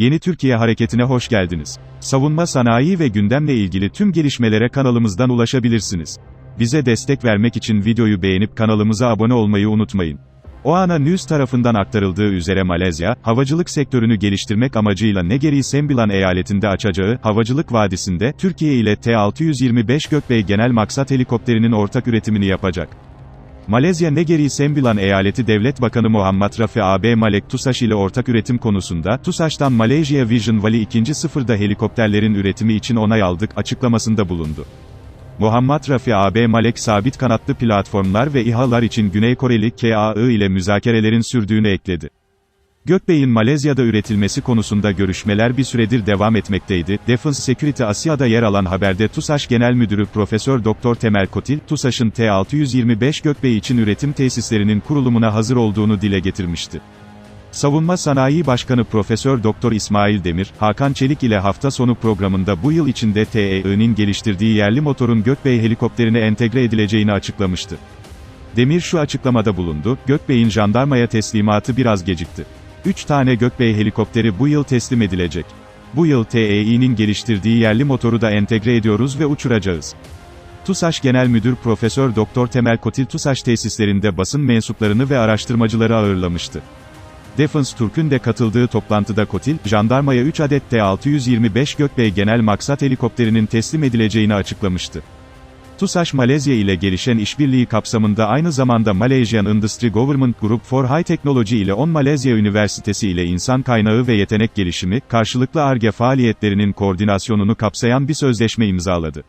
Yeni Türkiye Hareketi'ne hoş geldiniz. Savunma sanayi ve gündemle ilgili tüm gelişmelere kanalımızdan ulaşabilirsiniz. Bize destek vermek için videoyu beğenip kanalımıza abone olmayı unutmayın. Oana News tarafından aktarıldığı üzere Malezya, havacılık sektörünü geliştirmek amacıyla Negeri Sembilan eyaletinde açacağı Havacılık Vadisi'nde Türkiye ile T-625 Gökbey Genel Maksat Helikopterinin ortak üretimini yapacak. Malezya Negeri Sembilan Eyaleti Devlet Bakanı Muhammad Rafi AB Malek TUSAŞ ile ortak üretim konusunda, TUSAŞ'tan Malaysia Vision Valley 2. sıfırda helikopterlerin üretimi için onay aldık açıklamasında bulundu. Muhammad Rafi AB Malek sabit kanatlı platformlar ve İHA'lar için Güney Koreli KAI ile müzakerelerin sürdüğünü ekledi. Gökbey'in Malezya'da üretilmesi konusunda görüşmeler bir süredir devam etmekteydi. Defense Security Asya'da yer alan haberde TUSAŞ Genel Müdürü Profesör Doktor Temel Kotil, TUSAŞ'ın T-625 Gökbey için üretim tesislerinin kurulumuna hazır olduğunu dile getirmişti. Savunma Sanayi Başkanı Profesör Doktor İsmail Demir, Hakan Çelik ile hafta sonu programında bu yıl içinde TEI'nin geliştirdiği yerli motorun Gökbey helikopterine entegre edileceğini açıklamıştı. Demir şu açıklamada bulundu, Gökbey'in jandarmaya teslimatı biraz gecikti. 3 tane Gökbey helikopteri bu yıl teslim edilecek. Bu yıl TEİ'nin geliştirdiği yerli motoru da entegre ediyoruz ve uçuracağız. TUSAŞ Genel Müdür Profesör Doktor Temel Kotil TUSAŞ tesislerinde basın mensuplarını ve araştırmacıları ağırlamıştı. Defense Türk'ün de katıldığı toplantıda Kotil, jandarmaya 3 adet T-625 Gökbey Genel Maksat helikopterinin teslim edileceğini açıklamıştı. TUSAŞ Malezya ile gelişen işbirliği kapsamında aynı zamanda Malaysian Industry Government Group for High Technology ile 10 Malezya Üniversitesi ile insan kaynağı ve yetenek gelişimi, karşılıklı ARGE faaliyetlerinin koordinasyonunu kapsayan bir sözleşme imzaladı.